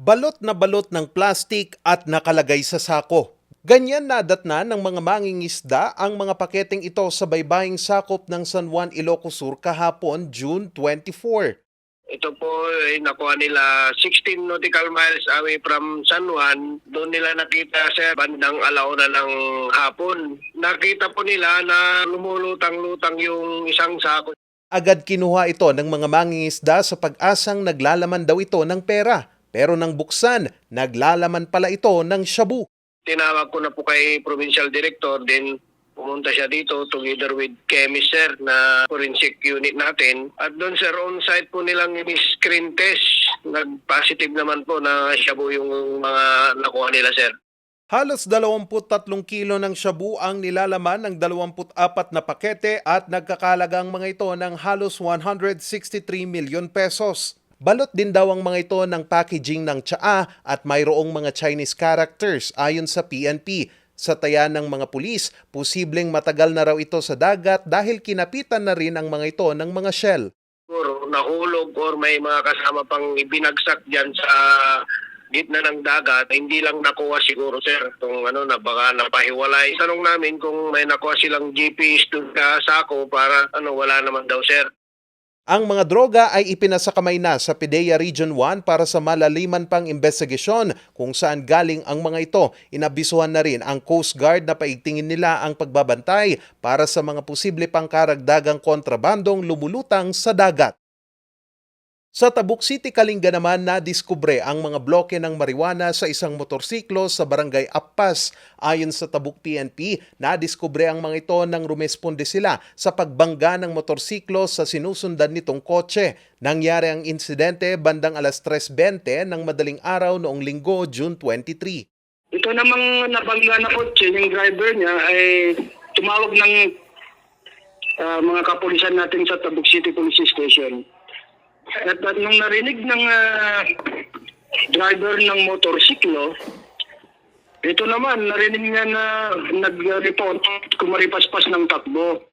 balot na balot ng plastik at nakalagay sa sako. Ganyan nadatna ng mga mangingisda ang mga paketeng ito sa baybaying sakop ng San Juan, Ilocos Sur kahapon, June 24. Ito po ay nakuha nila 16 nautical miles away from San Juan. Doon nila nakita sa bandang alauna ng hapon. Nakita po nila na lumulutang-lutang yung isang sako. Agad kinuha ito ng mga mangingisda sa pag-asang naglalaman daw ito ng pera. Pero nang buksan, naglalaman pala ito ng shabu. Tinawag ko na po kay provincial director then pumunta siya dito together with chemist sir na forensic unit natin. At doon sir on site po nilang screen test. Nag-positive naman po na po yung mga nakuha nila sir. Halos 23 kilo ng shabu ang nilalaman ng 24 na pakete at nagkakalagang mga ito ng halos 163 milyon pesos. Balot din daw ang mga ito ng packaging ng tsaa at mayroong mga Chinese characters ayon sa PNP. Sa taya ng mga pulis, posibleng matagal na raw ito sa dagat dahil kinapitan na rin ang mga ito ng mga shell. siguro nahulog or may mga kasama pang ibinagsak dyan sa gitna ng dagat, hindi lang nakuha siguro sir kung ano na baka napahiwalay. Tanong namin kung may nakuha silang GPS doon sa sako para ano wala naman daw sir. Ang mga droga ay ipinasakamay na sa PDEA Region 1 para sa malaliman pang investigasyon kung saan galing ang mga ito. Inabisuhan na rin ang Coast Guard na paigtingin nila ang pagbabantay para sa mga posible pang karagdagang kontrabandong lumulutang sa dagat. Sa Tabuk City, Kalinga naman nadiskubre ang mga bloke ng marijuana sa isang motorsiklo sa barangay Appas. Ayon sa Tabuk PNP, nadiskubre ang mga ito nang rumesponde sila sa pagbangga ng motorsiklo sa sinusundan nitong kotse. Nangyari ang insidente bandang alas 3.20 ng madaling araw noong linggo, June 23. Ito namang nabangga na kotse, yung driver niya ay tumawag ng ah, mga kapulisan natin sa Tabuk City Police Station. At, at nung narinig ng ah, driver ng motorsiklo, ito naman, narinig niya na nag-report kumaripaspas ng takbo.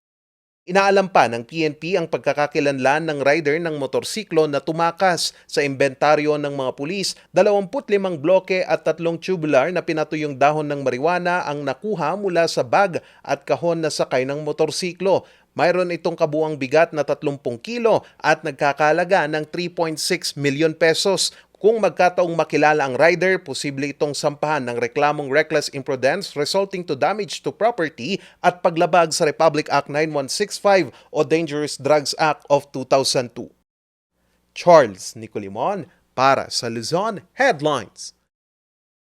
Inaalam pa ng PNP ang pagkakakilanlan ng rider ng motorsiklo na tumakas sa inventaryo ng mga pulis. 25 bloke at tatlong tubular na pinatuyong dahon ng marijuana ang nakuha mula sa bag at kahon na sakay ng motorsiklo. Mayroon itong kabuang bigat na 30 kilo at nagkakalaga ng 3.6 milyon pesos. Kung magkataong makilala ang rider, posible itong sampahan ng reklamong reckless imprudence resulting to damage to property at paglabag sa Republic Act 9165 o Dangerous Drugs Act of 2002. Charles Nicolimon para sa Luzon Headlines.